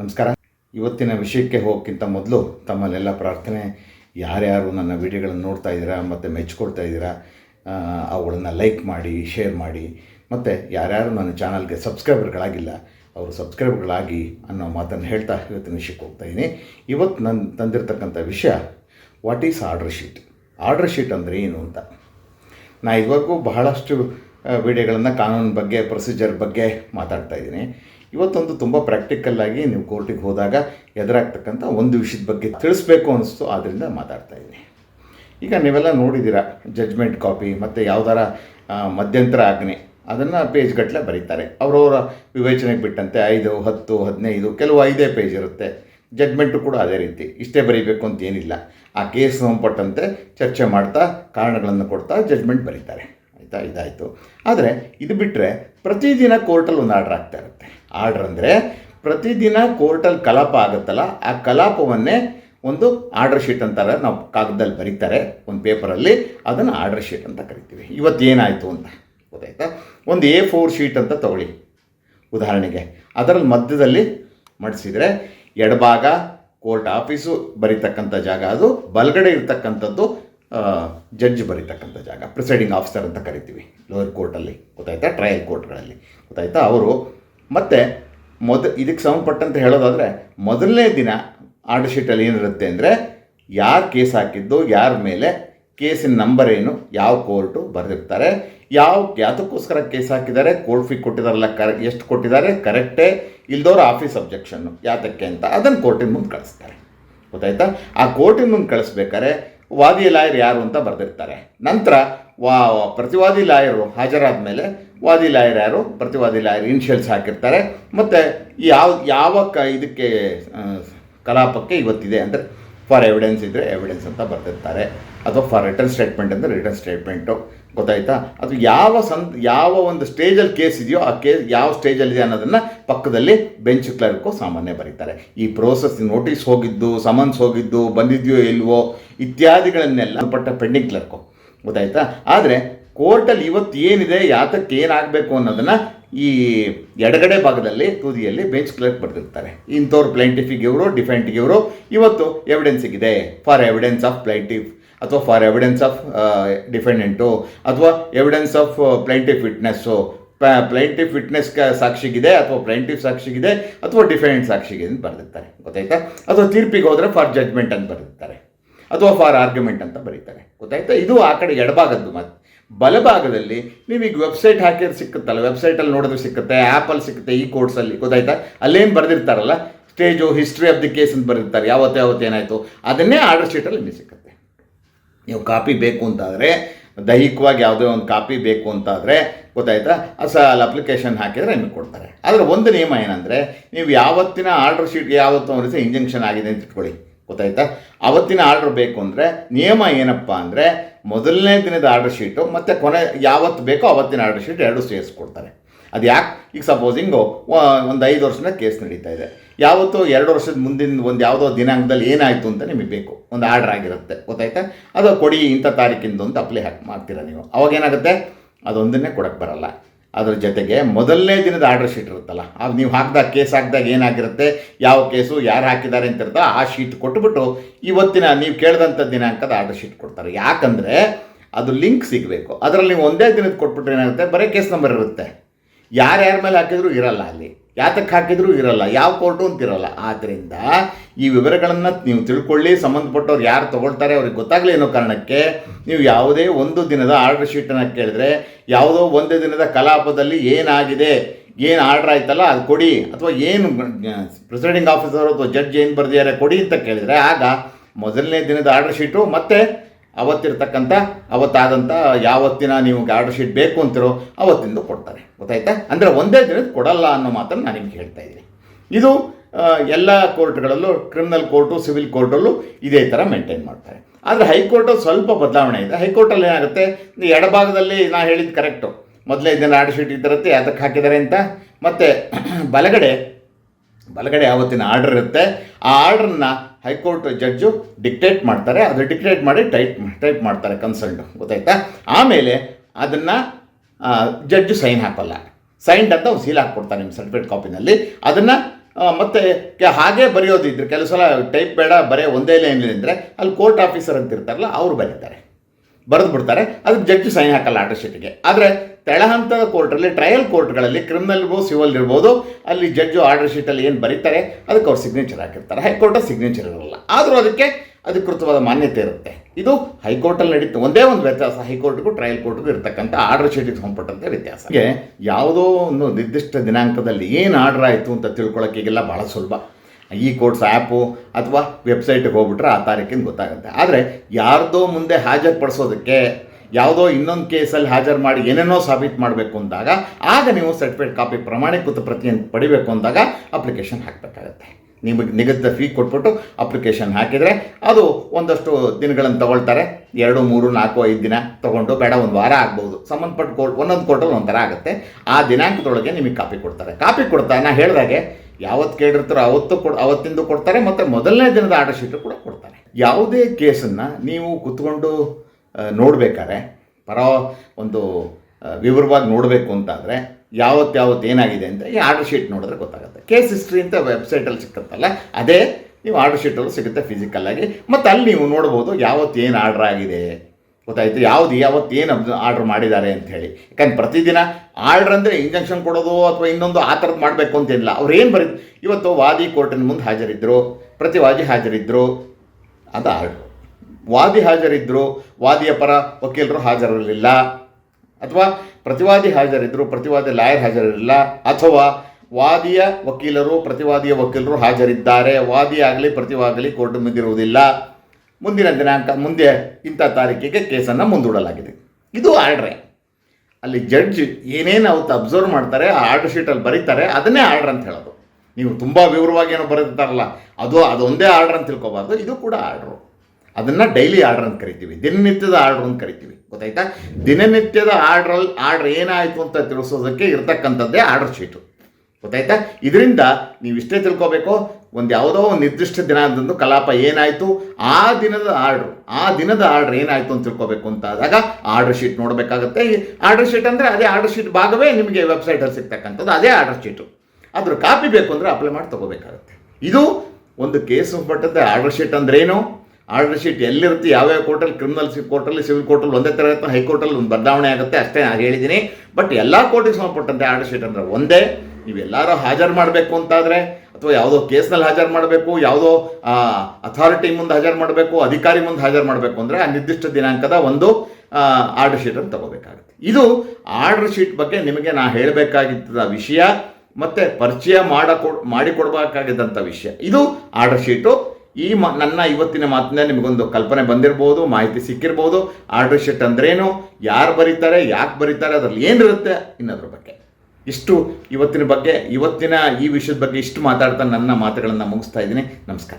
ನಮಸ್ಕಾರ. ಇವತ್ತಿನ ವಿಷಯಕ್ಕೆ ಹೋಗೋಕ್ಕಿಂತ ಮೊದಲು ತಮ್ಮಲ್ಲೆಲ್ಲ ಪ್ರಾರ್ಥನೆ, ಯಾರ್ಯಾರು ನನ್ನ ವಿಡಿಯೋಗಳನ್ನು ನೋಡ್ತಾ ಇದ್ದೀರಾ, ಮತ್ತು ಮೆಚ್ಕೊಳ್ತಾ ಇದ್ದೀರಾ ಅವುಗಳನ್ನು ಲೈಕ್ ಮಾಡಿ, ಶೇರ್ ಮಾಡಿ, ಮತ್ತು ಯಾರ್ಯಾರು ನನ್ನ ಚಾನಲ್ಗೆ ಸಬ್ಸ್ಕ್ರೈಬರ್ಗಳಾಗಿಲ್ಲ, ಅವರು ಸಬ್ಸ್ಕ್ರೈಬರ್ಗಳಾಗಿ ಅನ್ನೋ ಮಾತನ್ನು ಹೇಳ್ತಾ ಇವತ್ತಿನ ವಿಷಯಕ್ಕೆ ಹೋಗ್ತಾ ಇದ್ದೀನಿ ಇವತ್ತು ನಾನು, ತಂದಿರತಕ್ಕಂಥ ವಿಷಯ what is order sheet order sheet ಅಂದರೆ ಏನು ಅಂತ. ನಾ ಇವಾಗೂ ಬಹಳಷ್ಟು ವಿಡಿಯೋಗಳನ್ನು ಕಾನೂನು ಬಗ್ಗೆ ಪ್ರೊಸೀಜರ್ ಬಗ್ಗೆ ಮಾತಾಡ್ತಾ ಇದ್ದೀನಿ. ಇವತ್ತೊಂದು ತುಂಬ ಪ್ರಾಕ್ಟಿಕಲ್ ಆಗಿ ನೀವು ಕೋರ್ಟಿಗೆ ಹೋದಾಗ ಎದುರಾಗ್ತಕ್ಕಂಥ ಒಂದು ವಿಷಯದ ಬಗ್ಗೆ ತಿಳಿಸ್ಬೇಕು ಅನಿಸ್ತು ಆದ್ದರಿಂದ ಮಾತಾಡ್ತಾ ಇದ್ದೀನಿ. ಈಗ ನೀವೆಲ್ಲ ನೋಡಿದ್ದೀರಾ ಜಜ್ಮೆಂಟ್ ಕಾಪಿ ಮತ್ತು ಯಾವ್ದಾರ ಮಧ್ಯಂತರ ಆಜ್ಞೆ. ಅದನ್ನು ಪೇಜ್ ಗಟ್ಟಲೆ ಬರೀತಾರೆ. ಅವರವರ ವಿವೇಚನೆಗೆ ಬಿಟ್ಟಂತೆ ಐದು, ಹತ್ತು, ಹದಿನೈದು, ಕೆಲವು ಐದೇ ಪೇಜ್ ಇರುತ್ತೆ. ಜಡ್ಮೆಂಟು ಕೂಡ ಅದೇ ರೀತಿ. ಇಷ್ಟೇ ಬರೀಬೇಕು ಅಂತ ಏನಿಲ್ಲ. ಆ ಕೇಸ್ ಸಂಪಟ್ಟಂತೆ ಚರ್ಚೆ ಮಾಡ್ತಾ, ಕಾರಣಗಳನ್ನು ಕೊಡ್ತಾ ಜಡ್ಮೆಂಟ್ ಬರೀತಾರೆ. ಆಯಿತಾ ಇದಾಯಿತು. ಆದರೆ ಇದು ಬಿಟ್ಟರೆ ಪ್ರತಿದಿನ ಕೋರ್ಟಲ್ಲಿ ಒಂದು ಆರ್ಡ್ರ್ ಆಗ್ತಾ ಇರುತ್ತೆ. ಆರ್ಡ್ರ್ ಅಂದರೆ ಪ್ರತಿದಿನ ಕೋರ್ಟಲ್ಲಿ ಕಲಾಪ ಆಗುತ್ತಲ್ಲ, ಆ ಕಲಾಪವನ್ನೇ ಒಂದು ಆರ್ಡರ್ ಶೀಟ್ ಅಂತಾರೆ ನಾವು ಕಾಗದದಲ್ಲಿ ಬರೀತಾರೆ, ಒಂದು ಪೇಪರಲ್ಲಿ ಅದನ್ನು ಆರ್ಡರ್ ಶೀಟ್ ಅಂತ ಕರಿತೀವಿ. ಇವತ್ತು ಏನಾಯಿತು ಅಂತ ಗೊತ್ತಾಯ್ತಾ? ಒಂದು ಎ ಫೋರ್ ಶೀಟ್ ಅಂತ ತಗೊಳ್ಳಿ. ಉದಾಹರಣೆಗೆ, ಅದರಲ್ಲಿ ಮಧ್ಯದಲ್ಲಿ ಮಡಿಸಿದರೆ ಎಡಭಾಗ ಕೋರ್ಟ್ ಆಫೀಸು ಬರೀತಕ್ಕಂಥ ಜಾಗ ಅದು, ಬಲಗಡೆ ಇರ್ತಕ್ಕಂಥದ್ದು ಜಡ್ಜ್ ಬರೀತಕ್ಕಂಥ ಜಾಗ ಪ್ರಿಸೈಡಿಂಗ್ ಆಫೀಸರ್ ಅಂತ ಕರಿತೀವಿ ಲೋಯರ್ ಕೋರ್ಟಲ್ಲಿ ಗೊತ್ತಾಯ್ತಾ? ಟ್ರಯಲ್ ಕೋರ್ಟ್ಗಳಲ್ಲಿ ಗೊತ್ತಾಯ್ತಾ? ಅವರು ಮತ್ತು ಮೊದ, ಇದಕ್ಕೆ ಸಂಬಂಧಪಟ್ಟಂತ ಹೇಳೋದಾದರೆ, ಮೊದಲನೇ ದಿನ ಆರ್ಡರ್ ಶೀಟಲ್ಲಿ ಏನಿರುತ್ತೆ ಅಂದರೆ, ಯಾರು ಕೇಸ್ ಹಾಕಿದ್ದು, ಯಾರ ಮೇಲೆ ಕೇಸಿನ ನಂಬರ್ ಏನು, ಯಾವ ಕೋರ್ಟು ಬರೆದಿರ್ತಾರೆ, ಯಾವ, ಯಾತಕ್ಕೋಸ್ಕರ ಕೇಸ್ ಹಾಕಿದ್ದಾರೆ ಕೋರ್ಟ್ ಫೀ ಕೊಟ್ಟಿದಾರಲ್ಲ ಕರ ಎಷ್ಟು ಕೊಟ್ಟಿದ್ದಾರೆ ಕರೆಕ್ಟೇ ಇಲ್ದವ್ರು ಆಫೀಸ್ ಅಬ್ಜೆಕ್ಷನ್ನು ಯಾತಕ್ಕೆ ಅಂತ, ಅದನ್ನು ಕೋರ್ಟಿನ ಮುಂದೆ ಕಳಿಸ್ತಾರೆ. ಗೊತ್ತಾಯ್ತಾ? ಆ ಕೋರ್ಟಿನ ಮುಂದೆ ಕಳಿಸ್ಬೇಕಾದ್ರೆ ವಾದಿ ಲಾಯರ್ ಯಾರು ಅಂತ ಬರೆದಿರ್ತಾರೆ. ನಂತರ ವಾ ಪ್ರತಿವಾದಿ ಲಾಯರು ಹಾಜರಾದ ಮೇಲೆ ವಾದಿ ಲಾಯರ್ ಯಾರು? ಪ್ರತಿವಾದಿ ಲಾಯರ್ ಇನ್ಷಿಯಲ್ಸ್ ಹಾಕಿರ್ತಾರೆ. ಮತ್ತು ಯಾವ ಯಾವ ಕ ಇದಕ್ಕೆ ಕಲಾಪಕ್ಕೆ ಇವತ್ತಿದೆ ಅಂದರೆ ಫಾರ್ ಎವಿಡೆನ್ಸ್ ಇದ್ದರೆ ಎವಿಡೆನ್ಸ್ ಅಂತ ಬರೆದಿರ್ತಾರೆ. ಅಥವಾ ಫಾರ್ ರಿಟರ್ನ್ ಸ್ಟೇಟ್ಮೆಂಟ್ ಅಂದರೆ ರಿಟರ್ನ್ ಸ್ಟೇಟ್ಮೆಂಟು ಗೊತ್ತಾಯ್ತಾ? ಅದು ಯಾವ ಸನ್ ಯಾವ ಒಂದು ಸ್ಟೇಜಲ್ಲಿ ಕೇಸ್ ಇದೆಯೋ ಆ ಕೇಸ್ ಯಾವ ಸ್ಟೇಜಲ್ಲಿದೆ ಅನ್ನೋದನ್ನು ಪಕ್ಕದಲ್ಲಿ ಬೆಂಚ್ ಕ್ಲರ್ಕು ಸಾಮಾನ್ಯ ಬರೀತಾರೆ. ಈ ಪ್ರೋಸೆಸ್ ನೋಟಿಸ್ ಹೋಗಿದ್ದು ಸಮನ್ಸ್ ಹೋಗಿದ್ದು, ಬಂದಿದೆಯೋ ಇಲ್ವೋ ಇತ್ಯಾದಿಗಳನ್ನೆಲ್ಲ ಪಟ್ಟ ಪೆಂಡಿಂಗ್ ಕ್ಲರ್ಕು ಗೊತ್ತಾಯ್ತಾ? ಆದರೆ ಕೋರ್ಟಲ್ಲಿ ಇವತ್ತು ಏನಿದೆ, ಯಾತಕ್ಕೆ ಏನಾಗಬೇಕು ಅನ್ನೋದನ್ನು ಈ ಎಡಗಡೆ ಭಾಗದಲ್ಲಿ ತುದಿಯಲ್ಲಿ ಬೆಂಚ್ ಕ್ಲರ್ಕ್ ಬರೆದಿರ್ತಾರೆ. ಇಂಥವ್ರು ಪ್ಲೈಂಟಿಫಿಗೆ ಇವರು ಡಿಫೆಂಟಿಗೆ ಇವರು. ಇವತ್ತು ಎವಿಡೆನ್ಸಿಗಿದೆ ಫಾರ್ ಎವಿಡೆನ್ಸ್ ಆಫ್ ಪ್ಲೈಂಟಿಫ್ ಅಥವಾ ಫಾರ್ ಎವಿಡೆನ್ಸ್ ಆಫ್ ಡಿಫೆಂಡೆಂಟು ಅಥವಾ evidence of plaintiff witness plaintiff witness ಸಾಕ್ಷಿಗಿದೆ ಅಥವಾ ಪ್ಲೈಂಟಿಫ್ ಸಾಕ್ಷಿಗಿದೆ ಅಥವಾ ಡಿಫೆಂಡೆಂಟ್ ಸಾಕ್ಷಿಗೆ ಅಂತ ಬರೆದಿರ್ತಾರೆ. ಗೊತ್ತಾಯ್ತಾ? ಅಥವಾ ತೀರ್ಪಿಗೆ ಹೋದರೆ ಫಾರ್ ಜಜ್ಮೆಂಟ್ ಅಂತ ಬರೆದಿರ್ತಾರೆ. ಅಥವಾ ಫಾರ್ ಆರ್ಗ್ಯುಮೆಂಟ್ ಅಂತ ಬರೀತಾರೆ. ಗೊತ್ತಾಯ್ತಾ? ಇದು ಆ ಕಡೆ ಎಡಭಾಗದ್ದು ಮತ್ತು ಬಲಭಾಗದಲ್ಲಿ ನೀವೀಗ ವೆಬ್ಸೈಟ್ ಹಾಕಿದ್ರೆ ಸಿಕ್ಕುತ್ತಲ್ಲ ವೆಬ್ಸೈಟಲ್ಲಿ ನೋಡಿದ್ರೆ ಸಿಕ್ಕುತ್ತೆ ಆ್ಯಪಲ್ಲಿ ಸಿಕ್ಕುತ್ತೆ, ಈ ಕೋರ್ಸಲ್ಲಿ ಗೊತ್ತಾಯ್ತಾ? ಅಲ್ಲೇನು ಬರೆದಿರ್ತಾರಲ್ಲ? Stage history of the case ಅಂತ ಬರೆದಿರ್ತಾರೆ, ಯಾವತ್ತು ಯಾವತ್ತು ಏನಾಯಿತು? ಅದನ್ನೇ ಆರ್ಡರ್ ಶೀಟಲ್ಲಿ ನಿಮಗೆ ಸಿಕ್ಕುತ್ತೆ. ನೀವು ಕಾಪಿ ಬೇಕು ಅಂತಾದರೆ, ದೈಹಿಕವಾಗಿ ಯಾವುದೇ ಒಂದು ಕಾಪಿ ಬೇಕು ಅಂತಾದರೆ, ಗೊತ್ತಾಯ್ತಾ? ಅಸ ಅಲ್ಲಿ ಅಪ್ಲಿಕೇಶನ್ ಹಾಕಿದರೆ ನಿಮಗೆ ಕೊಡ್ತಾರೆ. ಆದರೆ ಒಂದು ನಿಯಮ ಏನಂದರೆ, ನೀವು ಯಾವತ್ತಿನ ಆರ್ಡರ್ ಶೀಟ್ಗೆ ಯಾವತ್ತು ಒಂದು ಇಂಜೆಕ್ಷನ್ ಆಗಿದೆ ಅಂತ ಇಟ್ಕೊಳ್ಳಿ. ಗೊತ್ತಾಯ್ತಾ? ಅವತ್ತಿನ ಆರ್ಡರ್ ಬೇಕು ಅಂದರೆ, ನಿಯಮ ಏನಪ್ಪ ಅಂದರೆ ಮೊದಲನೇ ದಿನದ ಆರ್ಡರ್ ಶೀಟು ಮತ್ತು ಕೊನೆ ಯಾವತ್ತು ಬೇಕೋ ಅವತ್ತಿನ ಆರ್ಡರ್ ಶೀಟ್ ಎರಡು ಸೇರಿಸ್ಕೊಡ್ತಾರೆ. ಅದು ಯಾಕೆ ಈಗ ಸಪೋಸಿಂಗು ಒಂದು ಐದು ವರ್ಷದ ಕೇಸ್ ನಡೀತಾ ಇದೆ. ಯಾವತ್ತು ಎರಡು ವರ್ಷದ ಮುಂದಿನ ಒಂದು ಯಾವುದೋ ದಿನಾಂಕದಲ್ಲಿ ಏನಾಯಿತು ಅಂತ ನಿಮಗೆ ಬೇಕು. ಒಂದು ಆರ್ಡರ್ ಆಗಿರುತ್ತೆ. ಗೊತ್ತಾಯ್ತಾ? ಅದು ಕೊಡಿ ಇಂಥ ತಾರೀಕಿಂದು ಅಂತ ಅಪ್ಲೈ ಹಾಕಿ ಮಾಡ್ತೀರಾ ನೀವು. ಅವಾಗ ಏನಾಗುತ್ತೆ? ಅದೊಂದನ್ನೇ ಕೊಡೋಕ್ಕೆ ಬರಲ್ಲ. ಅದ್ರ ಜೊತೆಗೆ ಮೊದಲನೇ ದಿನದ ಆರ್ಡರ್ ಶೀಟ್ ಇರುತ್ತಲ್ಲ, ಅದು ನೀವು ಹಾಕಿದಾಗ ಕೇಸ್ ಹಾಕಿದಾಗ ಏನಾಗಿರುತ್ತೆ, ಯಾವ ಕೇಸು ಯಾರು ಹಾಕಿದ್ದಾರೆ ಅಂತ ಇರ್ತೋ ಆ ಶೀಟ್ ಕೊಟ್ಬಿಟ್ಟು ಇವತ್ತಿನ ನೀವು ಕೇಳಿದಂಥ ದಿನಾಂಕದ ಆರ್ಡರ್ ಶೀಟ್ ಕೊಡ್ತಾರೆ. ಯಾಕಂದರೆ ಅದು ಲಿಂಕ್ ಸಿಗಬೇಕು. ಅದರಲ್ಲಿ ನೀವು ಒಂದೇ ದಿನದ ಕೊಟ್ಬಿಟ್ರೆ ಏನಾಗುತ್ತೆ? ಬರೀ ಕೇಸ್ ನಂಬರ್ ಇರುತ್ತೆ. ಯಾರ್ಯಾರ ಮೇಲೆ ಹಾಕಿದ್ರು ಇರಲ್ಲ ಅಲ್ಲಿ. ಯಾತಕ್ಕೆ ಹಾಕಿದ್ರು ಇರಲ್ಲ, ಯಾವ ಕೋರ್ಟು ಅಂತ ಇರಲ್ಲ. ಆದ್ದರಿಂದ ಈ ವಿವರಗಳನ್ನು ನೀವು ತಿಳ್ಕೊಳ್ಳಿ, ಸಂಬಂಧಪಟ್ಟವ್ರು ಯಾರು ತೊಗೊಳ್ತಾರೆ ಅವ್ರಿಗೆ ಗೊತ್ತಾಗಲಿ ಅನ್ನೋ ಕಾರಣಕ್ಕೆ ನೀವು ಯಾವುದೇ ಒಂದು ದಿನದ ಆರ್ಡರ್ ಶೀಟನ್ನು ಕೇಳಿದ್ರೆ, ಯಾವುದೋ ಒಂದೇ ದಿನದ ಕಲಾಪದಲ್ಲಿ ಏನಾಗಿದೆ, ಏನು ಆರ್ಡರ್ ಆಯ್ತಲ್ಲ ಅದು ಕೊಡಿ. ಅಥವಾ ಏನು ಪ್ರೆಸಿಡೆಂಟಿಂಗ್ ಆಫೀಸರ್ ಅಥವಾ ಜಡ್ಜ್ ಏನು ಬರೆದಿದ್ದಾರೆ ಕೊಡಿ ಅಂತ ಕೇಳಿದರೆ ಆಗ ಮೊದಲನೇ ದಿನದ ಆರ್ಡರ್ ಶೀಟು ಮತ್ತು ಅವತ್ತಿರ್ತಕ್ಕಂಥ ಅವತ್ತಾದಂಥ ಯಾವತ್ತಿನ ನೀವು ಆರ್ಡರ್ ಶೀಟ್ ಬೇಕು ಅಂತಿರೋ ಅವತ್ತಿಂದ ಕೊಡ್ತಾರೆ. ಗೊತ್ತಾಯ್ತಾ? ಅಂದರೆ ಒಂದೇ ದಿನದ ಕೊಡಲ್ಲ ಅನ್ನೋ ಮಾತ್ರ ನಾನು ನಿಮ್ಗೆ ಹೇಳ್ತಾ ಇದ್ದೀನಿ. ಇದು ಎಲ್ಲ ಕೋರ್ಟ್ಗಳಲ್ಲೂ ಕ್ರಿಮಿನಲ್ ಕೋರ್ಟು ಸಿವಿಲ್ ಕೋರ್ಟಲ್ಲೂ ಇದೇ ಥರ ಮೇಂಟೈನ್ ಮಾಡ್ತಾರೆ. ಆದರೆ ಹೈಕೋರ್ಟಲ್ಲಿ ಸ್ವಲ್ಪ ಬದಲಾವಣೆ ಇದೆ. ಹೈಕೋರ್ಟಲ್ಲಿ ಏನಾಗುತ್ತೆ? ಎಡಭಾಗದಲ್ಲಿ ನಾನು ಹೇಳಿದ್ದು ಕರೆಕ್ಟು ಮೊದಲೇ ಇದನ್ನು ಆರ್ಡರ್ ಶೀಟ್ ಇದ್ದಿರುತ್ತೆ ಅದಕ್ಕೆ ಹಾಕಿದ್ದಾರೆ ಅಂತ. ಮತ್ತು, ಬಲಗಡೆ ಬಲಗಡೆ ಯಾವತ್ತಿನ ಆರ್ಡರ್ ಇರುತ್ತೆ, ಆ ಆರ್ಡ್ರನ್ನ ಹೈಕೋರ್ಟ್ ಜಡ್ಜು ಡಿಕ್ಟೇಟ್ ಮಾಡ್ತಾರೆ. ಅದು ಡಿಕ್ಟೇಟ್ ಮಾಡಿ ಟೈಪ್ ಟೈಪ್ ಮಾಡ್ತಾರೆ ಕನ್ಸಲ್ಟು ಗೊತ್ತಾಯ್ತಾ? ಆಮೇಲೆ ಅದನ್ನು ಜಡ್ಜು ಸೈನ್ ಹಾಕೋಲ್ಲ. ಸೈನ್ಡ್ ಅಂತ ಒಂದು ಸೀಲ್ ಹಾಕ್ಕೊಡ್ತಾರೆ ನಿಮ್ಮ ಸರ್ಟಿಫಿಕೇಟ್ ಕಾಪಿನಲ್ಲಿ ಅದನ್ನು ಮತ್ತೆ ಹಾಗೆ ಬರೆಯೋದಿದ್ರೆ, ಕೆಲವು ಸಲ ಟೈಪ್ ಬೇಡ, ಬರೀ ಒಂದೇ ಲೈನ್ ಅಂದರೆ ಅಲ್ಲಿ ಕೋರ್ಟ್ ಆಫೀಸರ್ ಅಂತ ಇರ್ತಾರಲ್ಲ, ಅವರು ಬರೀತಾರೆ. ಬರೆದು ಬಿಡ್ತಾರೆ ಅದಕ್ಕೆ ಜಡ್ಜ್ ಸೈನ್ ಹಾಕಲ್ಲ ಆರ್ಡರ್ ಶೀಟ್ಗೆ. ಆದರೆ ತೆಳಹಂತದ ಕೋರ್ಟಲ್ಲಿ ಟ್ರಯಲ್ ಕೋರ್ಟ್ಗಳಲ್ಲಿ ಕ್ರಿಮಿನಲ್ ಇರ್ಬೋದು ಸಿವಿಲ್ ಇರ್ಬೋದು. ಅಲ್ಲಿ ಜಡ್ಜು ಆರ್ಡರ್ ಶೀಟಲ್ಲಿ ಏನು ಬರೀತಾರೆ? ಅದಕ್ಕೆ ಅವ್ರು ಸಿಗ್ನೇಚರ್ ಹಾಕಿರ್ತಾರೆ. ಹೈಕೋರ್ಟಲ್ಲಿ ಸಿಗ್ನೇಚರ್ ಇರೋಲ್ಲ. ಆದರೂ ಅದಕ್ಕೆ ಅಧಿಕೃತವಾದ ಮಾನ್ಯತೆ ಇರುತ್ತೆ. ಇದು ಹೈಕೋರ್ಟಲ್ಲಿ ನಡೀತು. ಒಂದೇ ಒಂದು ವ್ಯತ್ಯಾಸ, ಹೈಕೋರ್ಟ್ಗೂ ಟ್ರಯಲ್ ಕೋರ್ಟ್ಗೂ ಇರ್ತಕ್ಕಂಥ ಆರ್ಡರ್ ಶೀಟಿಗೆ ಸಂಬಂಧಪಟ್ಟಂತೆ ವ್ಯತ್ಯಾಸ. ಹೀಗೆ ಯಾವುದೋ ಒಂದು ನಿರ್ದಿಷ್ಟ ದಿನಾಂಕದಲ್ಲಿ ಏನು ಆರ್ಡರ್ ಆಯಿತು ಅಂತ ತಿಳ್ಕೊಳ್ಳೋಕೆ ಈಗೆಲ್ಲ ಭಾಳ ಸುಲಭ. ಈ ಕೋರ್ಟ್ಸ್ ಆ್ಯಪು ಅಥವಾ ವೆಬ್ಸೈಟಿಗೆ ಹೋಗ್ಬಿಟ್ರೆ ಆ ತಾರೀಕಿನ ಗೊತ್ತಾಗುತ್ತೆ. ಆದರೆ ಯಾರ್ದೋ ಮುಂದೆ ಹಾಜರುಪಡಿಸೋದಕ್ಕೆ ಯಾವುದೋ ಇನ್ನೊಂದು ಕೇಸಲ್ಲಿ ಹಾಜರು ಮಾಡಿ ಏನೇನೋ ಸಾಬೀತು ಮಾಡಬೇಕು ಅಂದಾಗ ಆಗ ನೀವು ಸರ್ಟಿಫಿಕೇಟ್ ಕಾಪಿ ಪ್ರಮಾಣೀಕೃತ ಪ್ರತಿಯನ್ನು ಪಡಿಬೇಕು ಅಂದಾಗ ಅಪ್ಲಿಕೇಶನ್ ಹಾಕಬೇಕಾಗತ್ತೆ. ನಿಮಗೆ ನಿಗದಿತ ಫೀ ಕೊಟ್ಬಿಟ್ಟು ಅಪ್ಲಿಕೇಶನ್ ಹಾಕಿದರೆ ಅದು ಒಂದಷ್ಟು ದಿನಗಳನ್ನು ತಗೊಳ್ತಾರೆ. ಎರಡು, ಮೂರು, ನಾಲ್ಕು, ಐದು ದಿನ ತೊಗೊಂಡು ಬೇಡ, ಒಂದು ವಾರ ಆಗ್ಬೋದು. ಸಂಬಂಧಪಟ್ಟ ಕೋರ್ಟ್ ಒಂದೊಂದು ಕೋರ್ಟಲ್ಲಿ ಒಂಥರ ಆಗುತ್ತೆ. ಆ ದಿನಾಂಕದೊಳಗೆ ನಿಮಗೆ ಕಾಪಿ ಕೊಡ್ತಾರೆ. ಕಾಪಿ ಕೊಡ್ತಾ ನಾ ಹೇಳಿದಾಗೆ ಯಾವತ್ತು ಕೇಳಿರ್ತಾರೋ ಅವತ್ತು ಕೊಡ್, ಅವತ್ತಿಂದು ಕೊಡ್ತಾರೆ ಮತ್ತು ಮೊದಲನೇ ದಿನದ ಆರ್ಡರ್ ಶೀಟು ಕೂಡ ಕೊಡ್ತಾರೆ. ಯಾವುದೇ ಕೇಸನ್ನು ನೀವು ಕುತ್ಕೊಂಡು ನೋಡಬೇಕಾದ್ರೆ, ಪರ, ಒಂದು ವಿವರವಾಗಿ ನೋಡಬೇಕು ಅಂತಾದರೆ, ಯಾವತ್ತು ಯಾವತ್ತು ಏನಾಗಿದೆ ಅಂತ ಈ ಆರ್ಡರ್ ಶೀಟ್ ನೋಡಿದ್ರೆ ಗೊತ್ತಾಗುತ್ತೆ. ಕೇಸ್ ಹಿಸ್ಟ್ರಿ ಅಂತ ವೆಬ್ಸೈಟಲ್ಲಿ ಸಿಕ್ಕತ್ತಲ್ಲ ಅದೇ ನೀವು ಆರ್ಡರ್ ಶೀಟಲ್ಲೂ ಸಿಗುತ್ತೆ ಫಿಸಿಕಲ್ಲಾಗಿ ಮತ್ತು ಅಲ್ಲಿ ನೀವು ನೋಡ್ಬೋದು ಯಾವತ್ತು ಏನು ಆರ್ಡರ್ ಆಗಿದೆ. ಗೊತ್ತಾಯ್ತು? ಯಾವ್ದು ಯಾವತ್ತು ಏನು ಆರ್ಡ್ರ್ ಮಾಡಿದ್ದಾರೆ ಅಂತ ಹೇಳಿ. ಯಾಕಂದ್ರೆ ಪ್ರತಿದಿನ ಆರ್ಡ್ರ್ ಅಂದರೆ ಇಂಜೆಕ್ಷನ್ ಕೊಡೋದು ಅಥವಾ ಇನ್ನೊಂದು ಆ ಥರದ್ದು ಮಾಡಬೇಕು ಅಂತೇನಿಲ್ಲ ಅವ್ರು ಏನು ಬರೀ ಇವತ್ತು ವಾದಿ ಕೋರ್ಟಿನ ಮುಂದೆ ಹಾಜರಿದ್ದರು ಪ್ರತಿವಾದಿ ಹಾಜರಿದ್ದರು ಅದು ಆರ್ಡ್ರು. ವಾದಿ ಹಾಜರಿದ್ದರು ವಾದಿಯ ಪರ ವಕೀಲರು ಹಾಜರಿರಲಿಲ್ಲ. ಅಥವಾ ಪ್ರತಿವಾದಿ ಹಾಜರಿದ್ದರು ಪ್ರತಿವಾದಿ ಲಾಯರ್ ಹಾಜರಿರಲಿಲ್ಲ. ಅಥವಾ ವಾದಿಯ ವಕೀಲರು, ಪ್ರತಿವಾದಿಯ ವಕೀಲರು ಹಾಜರಿದ್ದಾರೆ. ವಾದಿ ಆಗಲಿ ಪ್ರತಿವಾಗಲಿ ಕೋರ್ಟ್ ಮುಂದಿರುವುದಿಲ್ಲ. ಮುಂದಿನ ದಿನಾಂಕ, ಮುಂದೆ ಇಂಥ ತಾರೀಕಿಗೆ ಕೇಸನ್ನು ಮುಂದೂಡಲಾಗಿದೆ. ಇದು ಆರ್ಡ್ರೇ. ಅಲ್ಲಿ ಜಡ್ಜ್ ಏನೇನು ಅವತ್ತು ಅಬ್ಸರ್ವ್ ಮಾಡ್ತಾರೆ, ಆ ಆರ್ಡರ್ ಶೀಟಲ್ಲಿ ಬರೀತಾರೆ, ಅದನ್ನೇ ಆರ್ಡರ್ ಅಂತ ಹೇಳೋದು. ನೀವು ತುಂಬ ವಿವರವಾಗಿ ಏನೋ ಬರೆದಿರ್ತಾರಲ್ಲ ಅದು ಅದೊಂದೇ ಆರ್ಡರ್ ಅಂತ ತಿಳ್ಕೊಬಾರ್ದು, ಇದು ಕೂಡ ಆರ್ಡ್ರು. ಅದನ್ನು ಡೈಲಿ ಆರ್ಡರ್ ಅಂತ ಕರಿತೀವಿ, ದಿನನಿತ್ಯದ ಆರ್ಡ್ರ್ ಅಂತ ಕರಿತೀವಿ, ಗೊತ್ತಾಯ್ತಾ? ದಿನನಿತ್ಯದ ಆರ್ಡ್ರಲ್ಲಿ ಆರ್ಡ್ರ್ ಏನಾಯಿತು ಅಂತ ತಿಳಿಸೋದಕ್ಕೆ ಇರ್ತಕ್ಕಂಥದ್ದೇ ಆರ್ಡರ್ ಶೀಟು, ಗೊತ್ತಾಯ್ತಾ? ಇದರಿಂದ ನೀವು ಇಷ್ಟೇ ತಿಳ್ಕೊಬೇಕು ಒಂದು ಯಾವುದೋ ಒಂದು ನಿರ್ದಿಷ್ಟ ದಿನದಂದು ಕಲಾಪ ಏನಾಯಿತು? ಆ ದಿನದ ಆರ್ಡ್ರು ಆ ದಿನದ ಆರ್ಡ್ರ್ ಏನಾಯಿತು ಅಂತ ತಿಳ್ಕೊಬೇಕು ಅಂತ ಆದಾಗ ಆರ್ಡರ್ ಶೀಟ್ ನೋಡಬೇಕಾಗುತ್ತೆ. ಈ ಆರ್ಡರ್ ಶೀಟ್ ಅಂದರೆ ಅದೇ ಆರ್ಡರ್ ಶೀಟ್ ಭಾಗವೇ ನಿಮಗೆ ವೆಬ್ಸೈಟಲ್ಲಿ ಸಿಗ್ತಕ್ಕಂಥದ್ದು, ಅದೇ ಆರ್ಡರ್ ಶೀಟು ಅದ್ರ ಕಾಪಿ ಬೇಕು ಅಂದರೆ ಅಪ್ಲೈ ಮಾಡಿ ತೊಗೋಬೇಕಾಗುತ್ತೆ. ಇದು ಒಂದು ಕೇಸ್ ಸಂಬಂಧಪಟ್ಟಂತೆ ಆರ್ಡರ್ ಶೀಟ್ ಅಂದ್ರೇನು? ಆರ್ಡರ್ ಶೀಟ್ ಎಲ್ಲಿರುತ್ತೆ? ಯಾವ್ಯಾವ ಕೋರ್ಟಲ್ಲಿ ಕ್ರಿಮಿನಲ್ ಕೋರ್ಟಲ್ಲಿ ಸಿವಿಲ್ ಕೋರ್ಟಲ್ಲಿ ಒಂದೇ ಥರ ಇರುತ್ತೆ? ಹೈಕೋರ್ಟಲ್ಲಿ ಒಂದು ಬದಲಾವಣೆ ಆಗುತ್ತೆ? ಅಷ್ಟೇ ನಾನು ಹೇಳಿದ್ದೀನಿ. ಬಟ್ ಎಲ್ಲ ಕೋರ್ಟಿಗೆ ಸಂಬಂಧಪಟ್ಟಂತೆ ಆರ್ಡರ್ ಶೀಟ್ ಅಂದರೆ ಒಂದೇ. ನೀವೆಲ್ಲರೂ ಹಾಜರು ಮಾಡಬೇಕು ಅಂತಾದರೆ ಅಥವಾ ಯಾವುದೋ ಕೇಸ್ನಲ್ಲಿ ಹಾಜರು ಮಾಡಬೇಕು, ಯಾವುದೋ ಅಥಾರಿಟಿ ಮುಂದೆ ಹಾಜರು ಮಾಡಬೇಕು, ಅಧಿಕಾರಿ ಮುಂದೆ ಹಾಜರು ಮಾಡಬೇಕು ಅಂದರೆ ಆ ನಿರ್ದಿಷ್ಟ ದಿನಾಂಕದ ಒಂದು ಆರ್ಡರ್ ಶೀಟನ್ನು ತಗೋಬೇಕಾಗುತ್ತೆ. ಇದು ಆರ್ಡರ್ ಶೀಟ್ ಬಗ್ಗೆ ನಿಮಗೆ ನಾ ಹೇಳಬೇಕಾಗಿದ್ದ ವಿಷಯ ಮತ್ತು ಪರಿಚಯ ಮಾಡಕೊ ಮಾಡಿಕೊಡ್ಬೇಕಾಗಿದ್ದಂಥ ವಿಷಯ. ಇದು ಆರ್ಡರ್ ಶೀಟು ಈ ಮ, ನನ್ನ ಇವತ್ತಿನ ಮಾತಿನ ನಿಮಗೊಂದು ಕಲ್ಪನೆ ಬಂದಿರ್ಬೋದು, ಮಾಹಿತಿ ಸಿಕ್ಕಿರ್ಬೋದು. ಆರ್ಡರ್ ಶೀಟ್ ಅಂದ್ರೇನು? ಯಾರು ಬರೀತಾರೆ, ಯಾಕೆ ಬರೀತಾರೆ, ಅದರಲ್ಲಿ ಏನಿರುತ್ತೆ ಇನ್ನೋದ್ರ ಬಗ್ಗೆ. ಇಷ್ಟು ಇವತ್ತಿನ ಬಗ್ಗೆ ಇವತ್ತಿನ ಈ ವಿಷಯದ ಬಗ್ಗೆ ಇಷ್ಟು ಮಾತಾಡ್ತಾ ನನ್ನ ಮಾತುಗಳನ್ನು ಮುಗಿಸ್ತಾ ಇದ್ದೀನಿ. ನಮಸ್ಕಾರ.